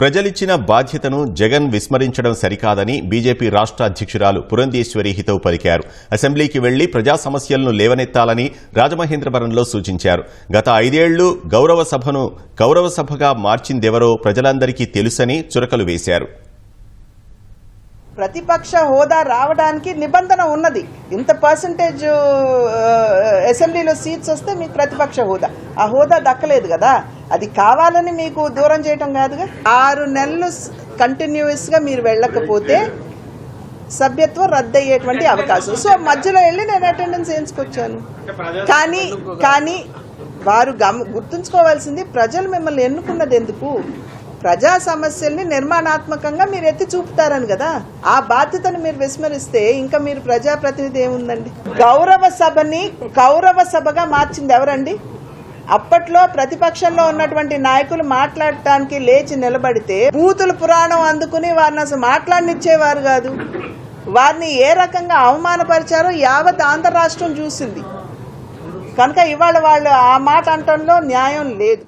ప్రజలిచ్చిన బాధ్యతను జగన్ విస్మరించడం సరికాదని బీజేపీ రాష్ట్ర అధ్యక్షురాలు పురంధేశ్వరి హితవు పలికారు. అసెంబ్లీకి వెళ్ళి ప్రజా సమస్యలను లేవనెత్తాలని రాజమహేంద్రవరంలో సూచించారు. గత ఐదేళ్ళు గౌరవ సభను గౌరవ సభగా మార్చిందెవరో ప్రజలందరికీ తెలుసని చురకలు వేశారు. ప్రతిపక్ష హోదా రావడానికి నిబంధన ఉన్నది. ఇంత పర్సంటేజ్ అసెంబ్లీలో సీట్స్ వస్తే మీకు ప్రతిపక్ష హోదా. ఆ హోదా దక్కలేదు కదా. అది కావాలని మీకు దూరం చేయటం కాదుగా? ఆరు నెలలు కంటిన్యూస్గా మీరు వెళ్ళకపోతే సభ్యత్వం రద్దయ్యేటువంటి అవకాశం. సో మధ్యలో వెళ్ళి నేను అటెండెన్స్ వేయించుకొచ్చాను కానీ కానీ వారు గమ గుర్తుంచుకోవాల్సింది ప్రజలు మిమ్మల్ని ఎన్నుకున్నది ఎందుకు? ప్రజా సమస్యల్ని నిర్మాణాత్మకంగా మీరు ఎత్తి చూపుతారని కదా? ఆ బాధ్యతను మీరు విస్మరిస్తే ఇంకా మీరు ప్రజాప్రతినిధి ఏముందండి? గౌరవ సభని కౌరవ సభగా మార్చింది ఎవరండి? అప్పట్లో ప్రతిపక్షంలో ఉన్నటువంటి నాయకులు మాట్లాడటానికి లేచి నిలబడితే బూతుల పురాణం అందుకుని వారిని అసలు మాట్లాడినిచ్చేవారు కాదు. వారిని ఏ రకంగా అవమానపరిచారో యావత్ ఆంధ్ర రాష్ట్రం చూసింది. కనుక ఇవాళ వాళ్ళు ఆ మాట అంటంలో న్యాయం లేదు.